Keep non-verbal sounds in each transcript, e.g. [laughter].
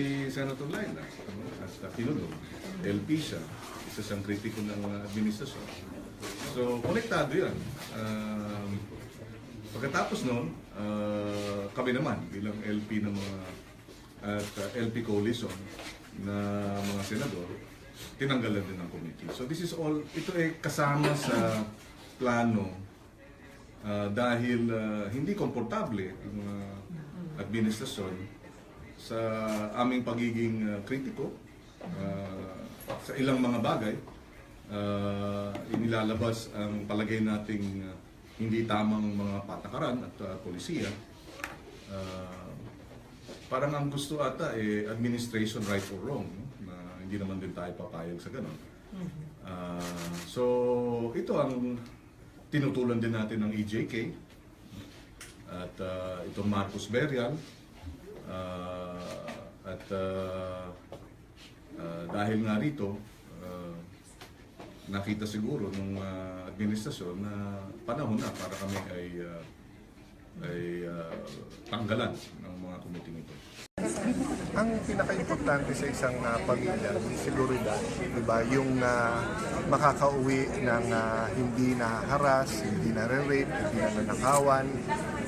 Si Senator Laila at uh, Pinulong, LP siya, isa siyang kritiko ng uh, administrasyon. So, konektado yan. Um, pagkatapos noon, uh, kami naman bilang LP ng mga at uh, LP coalition na mga senador, tinanggalan din ng committee. So this is all, ito ay kasama sa plano uh, dahil uh, hindi komportable ang mga administrasyon sa aming pagiging uh, kritiko uh, sa ilang mga bagay uh, inilalabas ang palagay nating uh, hindi tamang mga patakaran at uh, polisiya. Uh, parang ang gusto ata eh administration right or wrong no? na hindi naman din tayo papayag sa ganun. Uh, so ito ang tinutulan din natin ng EJK at uh, itong Marcos Berial uh, at uh, uh, dahil nga rito uh, nakita siguro ng uh, administrasyon na panahon na para kami ay uh, ay uh, tanggalan ng mga committee ito. Ang pinaka-importante sa isang uh, pamilya, seguridad, di ba? Yung uh, makakauwi ng uh, hindi na haras, hindi na rape, hindi na nanakawan.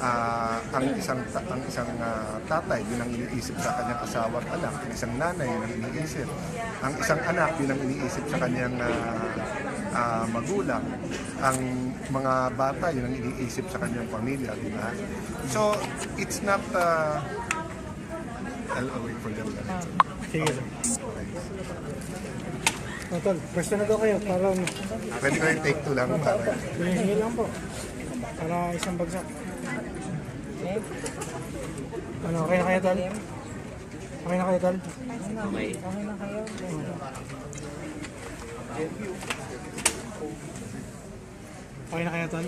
Uh, ang isang ang isang uh, tatay, yun ang iniisip sa kanyang asawa at anak. Ang isang nanay, yun ang iniisip. Ang isang anak, yun ang iniisip sa kanyang uh, uh, magulang. Ang mga bata, yun ang iniisip sa kanyang pamilya, di ba? So, it's not uh, I'll I'll wait for them. Sige. Oh, tol, pwesto na daw kayo. Parang Pwede ko yung take two lang para binigay lang po. Para isang bagsak. Ano, okay na kayo, tol? Okay na kayo, tol? Okay. Okay na kayo, tol?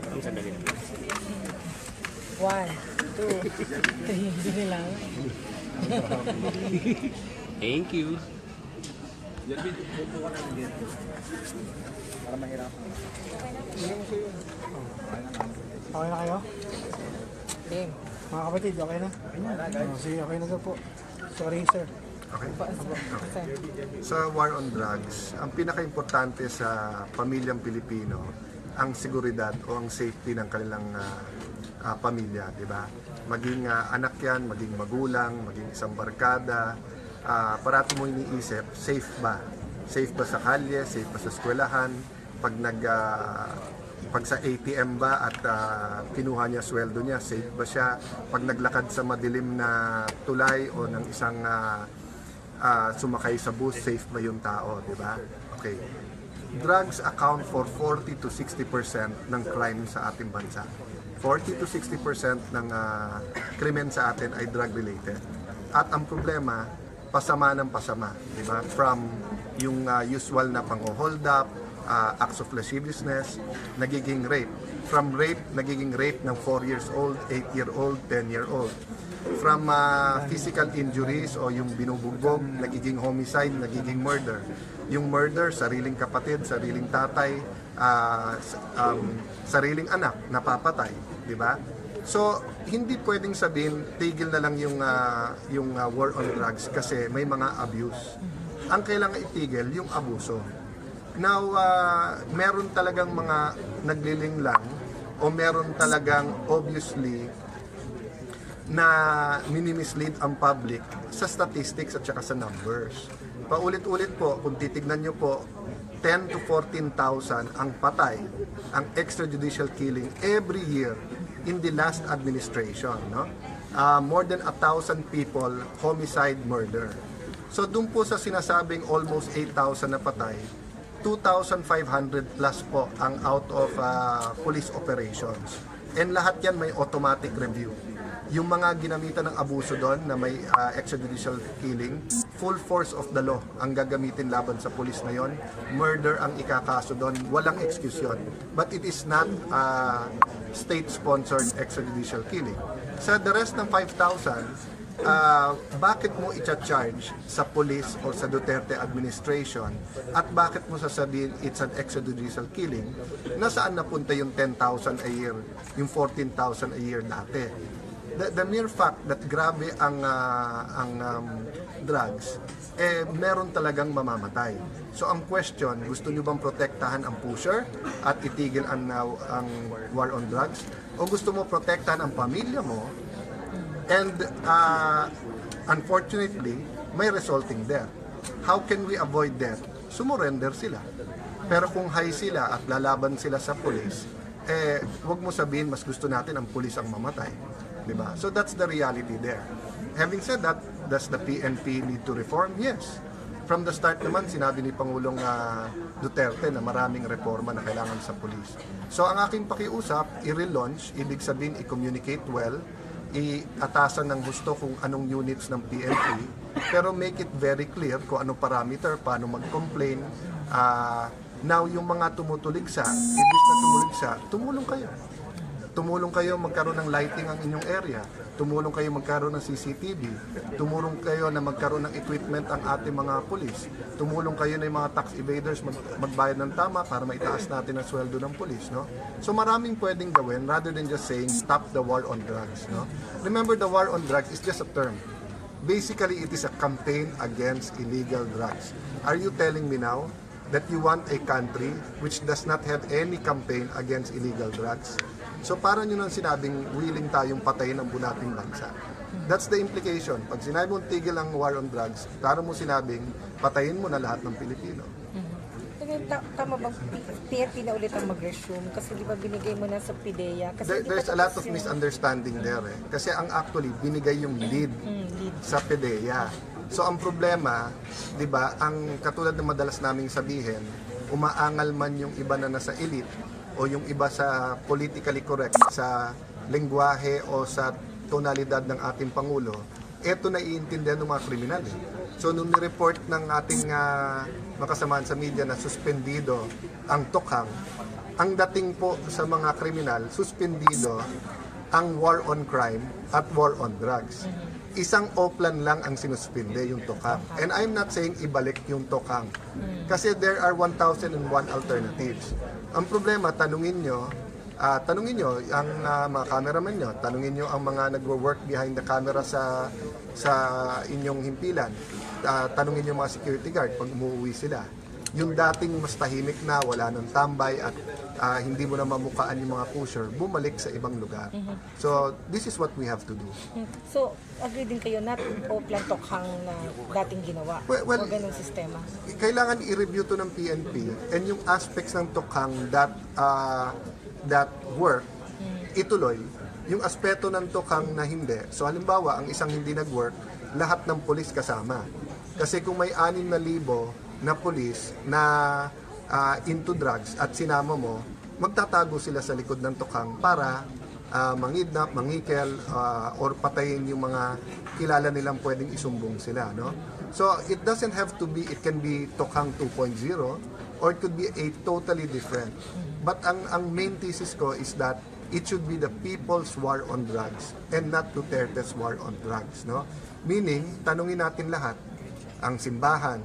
Ang sandali na. One, two, three, [laughs] hindi. Thank you. Okay na kayo? Game. Mga kapatid, okay na? Oh, sige, okay na daw po. Sorry, sir. Okay. Sa war on drugs, ang pinaka-importante sa pamilyang Pilipino, ang seguridad o ang safety ng kanilang ah, ah, pamilya, di ba? Maging ah, anak yan, maging magulang, maging isang barkada, ah, parati mo iniisip, safe ba? Safe ba sa kalye? Safe ba sa eskwelahan? Pag nag ah, pag sa ATM ba at ah, kinuha niya sweldo niya, safe ba siya? Pag naglakad sa madilim na tulay o ng isang ah, ah, sumakay sa bus, safe ba yung tao, di ba? Okay. Drugs account for 40 to 60% ng crime sa ating bansa. 40 to 60% ng ah, krimen sa atin ay drug related. At ang problema, pasama ng pasama, di ba? From yung ah, usual na pang-hold up, ah, acts of lasciviousness, nagiging rape. From rape, nagiging rape ng 4 years old, 8 year old, 10 year old. From ah, physical injuries o yung binubugbog, nagiging homicide, nagiging murder. Yung murder, sariling kapatid, sariling tatay, s- um, sariling anak, napapatay, di ba? So, hindi pwedeng sabihin tigil na lang yung ah, yung ah, war on drugs kasi may mga abuse. Ang kailangan itigil yung abuso. Now, ah, meron talagang mga nagliling lang o meron talagang obviously na minimislead ang public sa statistics at saka sa numbers. Paulit-ulit po, kung titignan nyo po, 10 to 14,000 ang patay, ang extrajudicial killing every year in the last administration. No? Ah, more than a thousand people, homicide, murder. So doon po sa sinasabing almost 8,000 na patay, 2,500 plus po ang out of ah, police operations. And lahat yan may automatic review. Yung mga ginamitan ng abuso doon na may ah, extrajudicial killing, full force of the law ang gagamitin laban sa police na yon. Murder ang ikakaso doon, walang excuse yun. But it is not ah, state-sponsored extrajudicial killing. Sa the rest ng 5,000, Ah, bakit mo i-charge sa police or sa Duterte administration? At bakit mo sasabihin it's an extrajudicial killing? Nasaan napunta yung 10,000 a year yung 14,000 a year dati? The, the mere fact that grabe ang ah, ang um, drugs eh meron talagang mamamatay. So ang question, gusto niyo bang protektahan ang pusher at itigil ang now ang war on drugs? O gusto mo protektahan ang pamilya mo and uh, unfortunately may resulting death. How can we avoid death? Sumurrender sila. Pero kung high sila at lalaban sila sa pulis, eh, wag mo sabihin mas gusto natin ang pulis ang mamatay. Di ba? So that's the reality there. Having said that, does the PNP need to reform? Yes. From the start naman, sinabi ni Pangulong ah, Duterte na maraming reforma na kailangan sa pulis. So ang aking pakiusap, i-relaunch, ibig sabihin i-communicate well, iatasan ng gusto kung anong units ng PNP, pero make it very clear kung anong parameter, paano mag-complain. Ah, now, yung mga tumutulig sa, ibig na tumulig sa, tumulong kayo. Tumulong kayo magkaroon ng lighting ang inyong area. Tumulong kayo magkaroon ng CCTV. Tumulong kayo na magkaroon ng equipment ang ating mga pulis. Tumulong kayo na yung mga tax evaders mag, magbayad ng tama para maitaas natin ang sweldo ng pulis. No? So maraming pwedeng gawin rather than just saying stop the war on drugs. No? Remember the war on drugs is just a term. Basically, it is a campaign against illegal drugs. Are you telling me now that you want a country which does not have any campaign against illegal drugs? So para nyo nang sinabing willing tayong patayin ang bunating bansa. That's the implication. Pag sinabi mong tigil ang war on drugs, para mo sinabing patayin mo na lahat ng Pilipino. Ngayon, ta- tama bang PNP na ulit ang mag-resume? Kasi di ba binigay mo na sa PIDEA? Kasi There, there's a lot of misunderstanding there eh. Kasi ang actually, binigay yung lead Mm, lead. sa PDEA. So ang problema, 'di ba, ang katulad ng madalas naming sabihin, umaangal man yung iba na nasa elite o yung iba sa politically correct sa lengguwahe o sa tonalidad ng ating pangulo, eto na iintindihan ng mga kriminal. eh. So nung ni-report ng ating ah, makasamaan sa media na suspendido ang tokhang, ang dating po sa mga kriminal, suspendido ang war on crime at war on drugs. Isang oplan lang ang sinuspinde, yung tokang. And I'm not saying ibalik yung tokang. Kasi there are 1,001 alternatives. Ang problema, tanungin nyo, ah, tanungin nyo ang ah, mga cameraman nyo, tanungin nyo ang mga nagwo-work behind the camera sa sa inyong himpilan. Ah, tanungin nyo mga security guard pag umuwi sila yung dating mas tahimik na, wala nang tambay at ah, hindi mo na mamukaan yung mga pusher, bumalik sa ibang lugar. So, this is what we have to do. Mm. So, agree din kayo na o plan tokhang na dating ginawa? Well- well- o ganung sistema? Kailangan i-review to ng PNP and yung aspects ng tokhang that, ah, that work, ituloy. Yung aspeto ng tokhang na hindi. So, halimbawa, ang isang hindi nag-work, lahat ng polis kasama. Kasi kung may 6,000 na polis na ah, into drugs at sinama mo, magtatago sila sa likod ng tokhang para ah, mangidnap, mangikel, ah, or patayin yung mga kilala nilang pwedeng isumbong sila. No? So it doesn't have to be, it can be Tokhang 2.0 or it could be a totally different. But ang, ang main thesis ko is that it should be the people's war on drugs and not Duterte's war on drugs. No? Meaning, tanungin natin lahat, ang simbahan,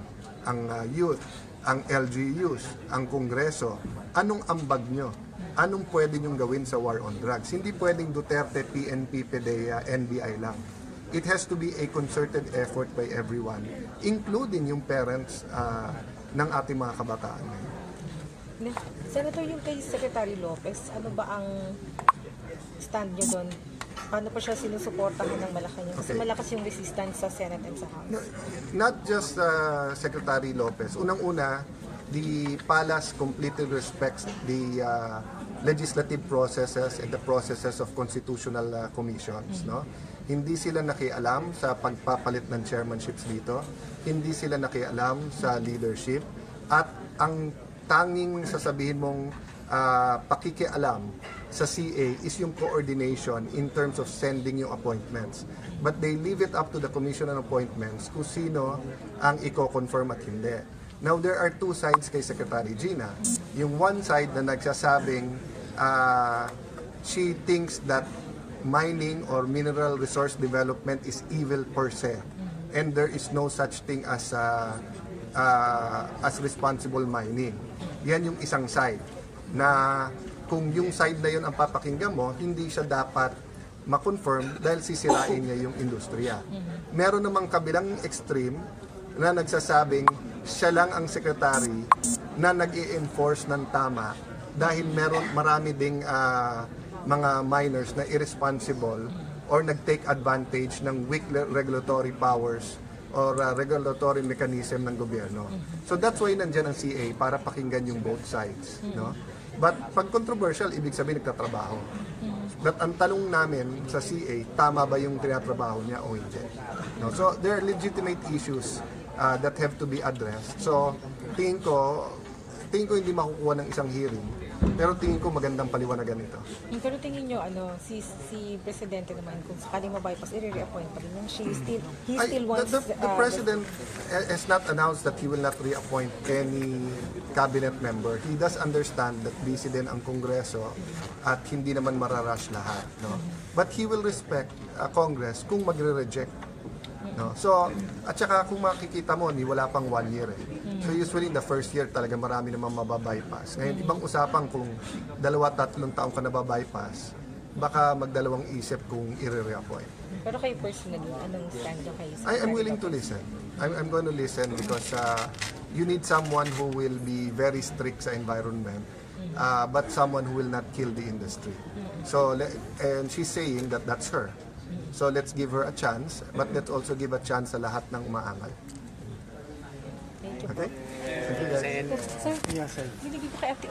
ang uh, youth, ang LGUs, ang kongreso, anong ambag nyo? Anong pwede nyong gawin sa war on drugs? Hindi pwedeng Duterte, PNP, PDEA, NBI lang. It has to be a concerted effort by everyone, including yung parents uh, ng ating mga kabataan. Ne- Senator, yung kay Secretary Lopez, ano ba ang stand nyo doon? Paano pa siya sinusuportahan ng Malacanang? Kasi Okay. malakas yung resistance sa Senate and sa House. No, not just uh, Secretary Lopez. Unang-una, the palace completely respects the uh, legislative processes and the processes of constitutional uh, commissions. No? Hindi sila nakialam sa pagpapalit ng chairmanships dito. Hindi sila nakialam sa leadership. At ang tanging sasabihin mong uh, pakikialam sa CA is yung coordination in terms of sending yung appointments. But they leave it up to the Commission on Appointments kung sino ang i-confirm at hindi. Now, there are two sides kay Secretary Gina. Yung one side na nagsasabing uh, she thinks that mining or mineral resource development is evil per se. And there is no such thing as uh, uh, as responsible mining. Yan yung isang side na kung yung side na yun ang papakinggan mo, hindi siya dapat ma-confirm dahil sisirain niya yung industriya. Meron namang kabilang extreme na nagsasabing siya lang ang secretary na nag enforce ng tama dahil meron marami ding ah, mga minors na irresponsible or nag-take advantage ng weak regulatory powers or uh, regulatory mechanism ng gobyerno. So that's why nandiyan ang CA para pakinggan yung both sides, no? But pag controversial, ibig sabihin nagtatrabaho. But ang tanong namin sa CA, tama ba yung tinatrabaho niya o hindi? No? So there are legitimate issues uh, that have to be addressed. So tingin ko, tingin ko hindi makukuha ng isang hearing, pero tingin ko magandang paliwanagan ito. Pero tingin nyo, ano, si, si Presidente naman, kung sakaling ma-bypass, i-reappoint pa rin yan. She still, he Ay, still the, wants... the, the uh, president ha- has not announced that he will not reappoint any cabinet member. He does understand that busy din ang Kongreso at hindi naman mararush lahat. No? But he will respect uh, Congress kung magre-reject. No? So, at saka kung makikita mo, ni wala pang one year eh. So usually in the first year talaga marami naman mababypass. Ngayon, ibang usapan kung dalawa, tatlong taong ka nababypass, baka magdalawang isip kung i-reappoint. Pero kayo personally, anong stand nyo kay I am willing to listen. I'm, I'm going to listen because uh, you need someone who will be very strict sa environment, uh, but someone who will not kill the industry. So, le- and she's saying that that's her. So let's give her a chance, but let's also give a chance sa lahat ng umaangal. Okay? You guys. Sir, binigay ko kay Ate.